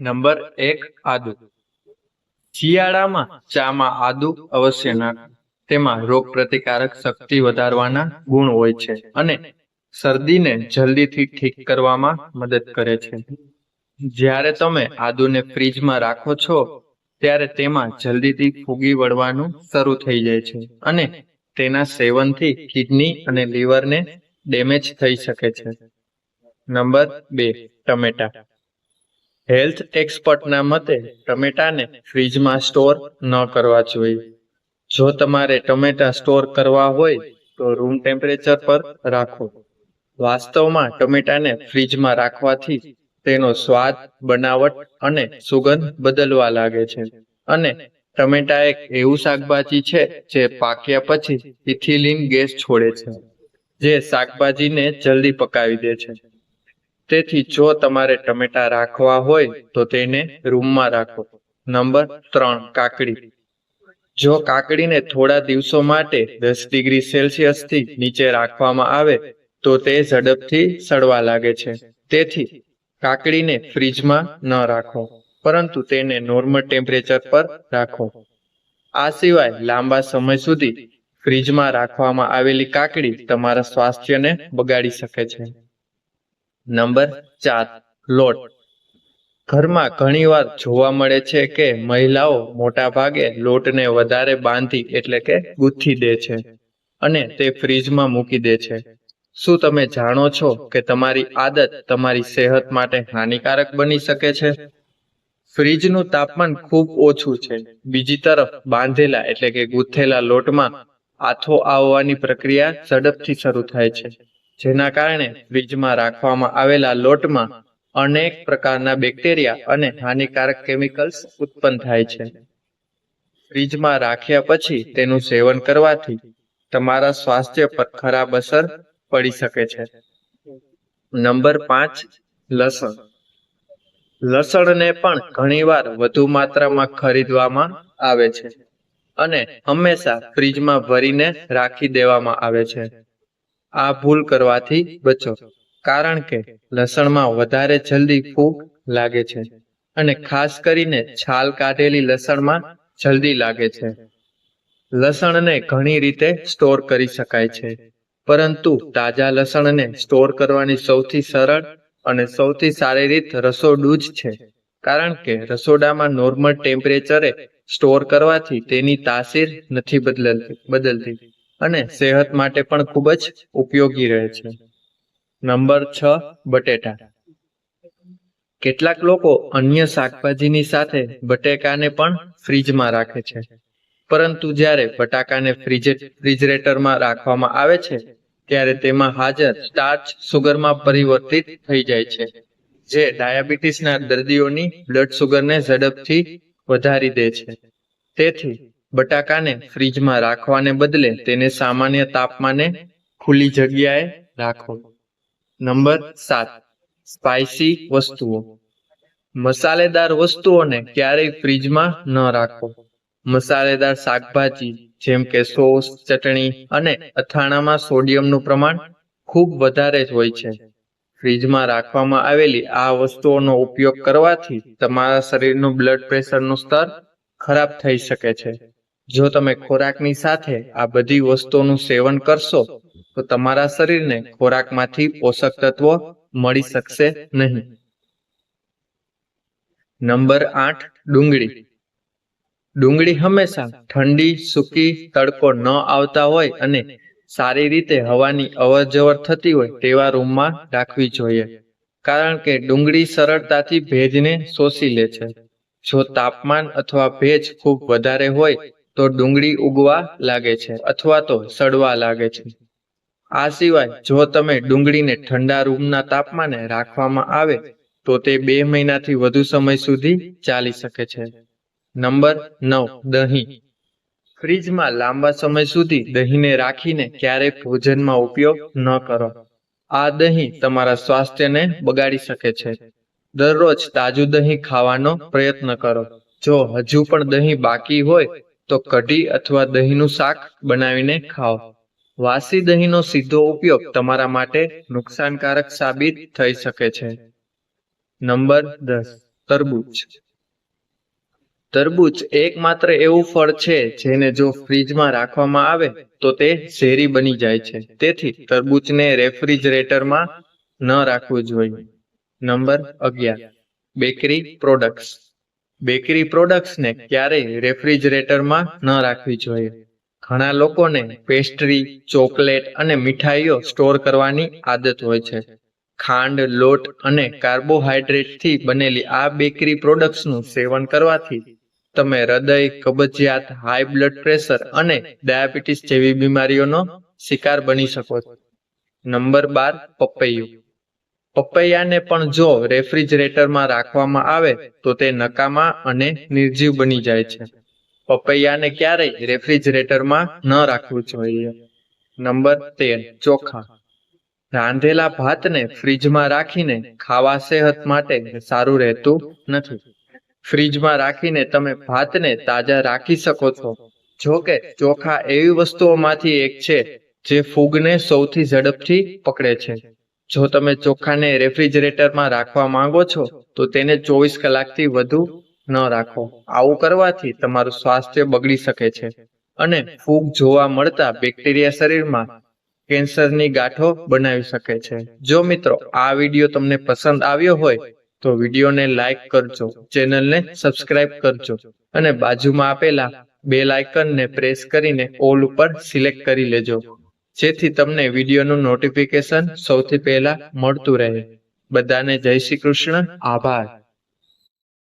Number એક આદુ. શિયાળામાં ચામાં આદુ અવશ્ય નાખવું તેમાં રોગ પ્રતિકારક શક્તિ વધારવાના ગુણ હોય છે અને શરદીને જલ્દીથી ઠીક કરવામાં મદદ કરે છે. જ્યારે તમે આદુને ફ્રીજમાં રાખો છો, ત્યારે તેમાં જલ્દીથી ફૂગી વળવાનું શરૂ થઈ જાય છે અને તેના સેવનથી કિડની અને લીવરને ડેમેજ થઈ શકે છે. નંબર બે, ટમેટા. હેલ્થ એક્સપર્ટના મતે ટમેટાને ફ્રીજમાં સ્ટોર ન કરવા જોઈએ. જો તમારે ટમેટા સ્ટોર કરવા હોય, તો રૂમ ટેમ્પરેચર પર રાખો. વાસ્તવમાં ટમેટાને ફ્રીજમાં રાખવાથી તેનો સ્વાદ, બનાવટ અને સુગંધ બદલવા લાગે છે. અને ટમેટા એક એવું શાકભાજી છે જે પાક્યા પછી ઇથિલિન ગેસ છોડે છે, જે શાકભાજીને જલ્દી પકાવી દે છે. તેથી જો તમારે ટમેટા રાખવા હોય, તો તેને રૂમમાં રાખો. નંબર ત્રણ, કાકડી. જો કાકડીને થોડા દિવસો માટે દસ ડિગ્રી સેલ્સિયસથી નીચે રાખવામાં આવે, તો તે ઝડપથી સડવા લાગે છે. તેથી કાકડીને ફ્રીજમાં ન રાખો, પરંતુ તેને નોર્મલ ટેમ્પરેચર પર રાખો. આ સિવાય લાંબા સમય સુધી ફ્રીજમાં રાખવામાં આવેલી કાકડી તમારા સ્વાસ્થ્યને બગાડી શકે છે. નંબર ચાર, લોટ. ઘરમાં ઘણીવાર જોવા મળે છે કે મહિલાઓ મોટા ભાગે લોટને વધારે બાંધી એટલે કે ગૂંથી દે છે અને તે ફ્રીજમાં મૂકી દે છે. શું તમે જાણો છો કે તમારી આદત તમારી સેહત માટે હાનિકારક બની શકે છે? ફ્રીજનું તાપમાન ખૂબ ઓછું છે. બીજી તરફ, બાંધેલા એટલે કે ગૂંથેલા લોટમાં આથો આવવાની પ્રક્રિયા ઝડપથી શરૂ થાય છે. જેના કારણે ફ્રીજમાં રાખવામાં આવેલા લોટમાં અનેક પ્રકારના બેક્ટેરિયા અને હાનિકારક કેમિકલ્સ ઉત્પન્ન થાય છે. ફ્રીજમાં રાખ્યા પછી તેનું સેવન કરવાથી તમારા સ્વાસ્થ્ય પર ખરાબ અસર પડી શકે છે. નંબર પાંચ, લસણ. લસણને પણ ઘણીવાર વધુ માત્રામાં ખરીદવામાં આવે છે અને હંમેશા ફ્રીજમાં ભરીને રાખી દેવામાં આવે છે. આ ભૂલ કરવાથી બચો. કારણ કે લસણમાં વધારે જલ્દી ફૂગ લાગે છે અને ખાસ કરીને છાલ કાઢેલી લસણમાં જલ્દી લાગે છે. લસણને ઘણી રીતે સ્ટોર કરી શકાય છે, પરંતુ તાજા લસણને સ્ટોર કરવાની સૌથી સરળ અને સૌથી સારી રીત રસોડું જ છે. કારણ કે રસોડામાં નોર્મલ ટેમ્પરેચરે સ્ટોર કરવાથી તેની તાસીર નથી બદલતી બદલતી. અને સેહત માટે પણ ખૂબ જ ઉપયોગી રહે છે. નંબર છ, બટેટા. કેટલાક લોકો અન્ય શાકભાજીની સાથે બટેકાને પણ ફ્રીજમાં રાખે છે. પરંતુ જ્યારે બટાકાને ફ્રિજરેટરમાં રાખવામાં આવે છે, ત્યારે તેમાં હાજર સ્ટાર્ચ સુગરમાં પરિવર્તિત થઈ જાય છે, જે ડાયાબિટીસના દર્દીઓની બ્લડ સુગરને ઝડપથી વધારી દે છે. તેથી બટાકાને ફ્રીજમાં રાખવાને બદલે તેને સામાન્ય તાપમાને ખુલ્લી જગ્યાએ રાખો. નંબર સાત સ્પાઇસી વસ્તુઓ. મસાલેદાર વસ્તુઓને ક્યારેય ફ્રીજમાં ન રાખો. મસાલેદાર શાકભાજી, જેમ કે સોસ, ચટણી અને અથાણામાં સોડિયમનું પ્રમાણ ખૂબ વધારે જ હોય છે. ફ્રીજમાં રાખવામાં આવેલી આ વસ્તુઓનો ઉપયોગ કરવાથી તમારા શરીરનું બ્લડ પ્રેશરનું સ્તર ખરાબ થઈ શકે છે. જો તમે ખોરાકની સાથે આ બધી વસ્તુઓનું સેવન કરશો, તો તમારા શરીરને ખોરાકમાંથી પોષક તત્વો મળી શકશે નહીં. નંબર આઠ, ડુંગળી. ડુંગળી હંમેશા ઠંડી, સૂકી તડકો ન આવતા હોય અને સારી રીતે હવાની અવર જવર થતી હોય તેવા રૂમમાં રાખવી જોઈએ, કારણ કે ડુંગળી સરળતાથી ભેજને શોષી લે છે. જો તાપમાન અથવા ભેજ ખૂબ વધારે હોય તો ડુંગળી ઉગવા લાગે છે અથવા તો સડવા લાગે છે. આ સિવાય જો તમે ડુંગળીને ઠંડા રૂમના તાપમાને રાખવામાં આવે, તો તે બે મહિનાથી વધુ સમય સુધી ચાલી શકે છે. નંબર નવ, દહીં. ફ્રીજમાં લાંબા સમય સુધી દહીંને રાખીને ક્યારેય ભોજનમાં ઉપયોગ ન કરો. આ દહીં તમારા સ્વાસ્થ્યને બગાડી શકે છે. દરરોજ તાજું દહીં ખાવાનો પ્રયત્ન કરો. જો હજુ પણ દહીં બાકી હોય તો કઢી અથવા દહીંનું શાક બનાવીને ખાઓ. વાસી દહીંનો સીધો ઉપયોગ તમારા માટે નુકસાનકારક સાબિત થઈ શકે છે. નંબર દસ, તરબૂચ. તરબૂચ એકમાત્ર એવું ફળ છે જેને જો ફ્રીજમાં રાખવામાં આવે તો તે ઝેરી બની જાય છે. તેથી તરબૂચને રેફ્રિજરેટરમાં ન રાખવું જોઈએ. નંબર અગિયાર, બેકરી પ્રોડક્ટ્સ. બેકરી પ્રોડક્ટ્સને ક્યારેય રેફ્રિજરેટરમાં ન રાખવી જોઈએ. ઘણા લોકોને પેસ્ટ્રી, ચોકલેટ અને મીઠાઈઓ સ્ટોર કરવાની આદત હોય છે. ખાંડ, લોટ અને કાર્બોહાઈડ્રેટથી બનેલી આ બેકરી પ્રોડક્ટ્સનું સેવન કરવાથી તમે હૃદય, કબજિયાત, હાઈ બ્લડ પ્રેશર અને ડાયાબિટીસ જેવી બીમારીઓનો શિકાર બની શકો છો. નંબર બાર, પપૈયું. પપૈયાને પણ જો રેફ્રિજરેટરમાં રાખવામાં આવે, તો તે નકામા અને નિર્જીવ બની જાય છે. પપૈયાને ક્યારેય રેફ્રિજરેટરમાં ન રાખવું જોઈએ. નંબર તેર, ચોખા. રાંધેલા ભાતને ફ્રીજમાં રાખીને ખાવા સેહત માટે સારું રહેતું નથી. ફ્રીજમાં રાખીને તમે ભાતને તાજા રાખી શકો છો. જો કે ચોખા એવી વસ્તુઓમાંથી એક છે, જે ફૂગને સૌથી ઝડપથી પકડે છે. જો તમે ચોખાને રેફ્રિજરેટરમાં રાખવા માંગો છો, તો તેને ચોવીસ કલાકથી વધુ ન રાખો. આવું કરવાથી તમારું સ્વાસ્થ્ય બગડી શકે છે અને ફૂગ જોવા મળતા બેક્ટેરિયા શરીરમાં કેન્સરની ગાંઠો બનાવી શકે છે. જો મિત્રો, આ વીડિયો તમને પસંદ આવ્યો હોય, તો વિડીયોને લાઈક કરજો, ચેનલને સબસ્ક્રાઇબ કરજો અને બાજુમાં આપેલા બે લાઇકનને પ્રેસ કરીને ઓલ ઉપર સિલેક્ટ કરી લેજો. જેથી તમને વિડીયોનું નોટિફિકેશન સૌથી પહેલા મળતું રહે. બધાને જય શ્રી કૃષ્ણ. આભાર.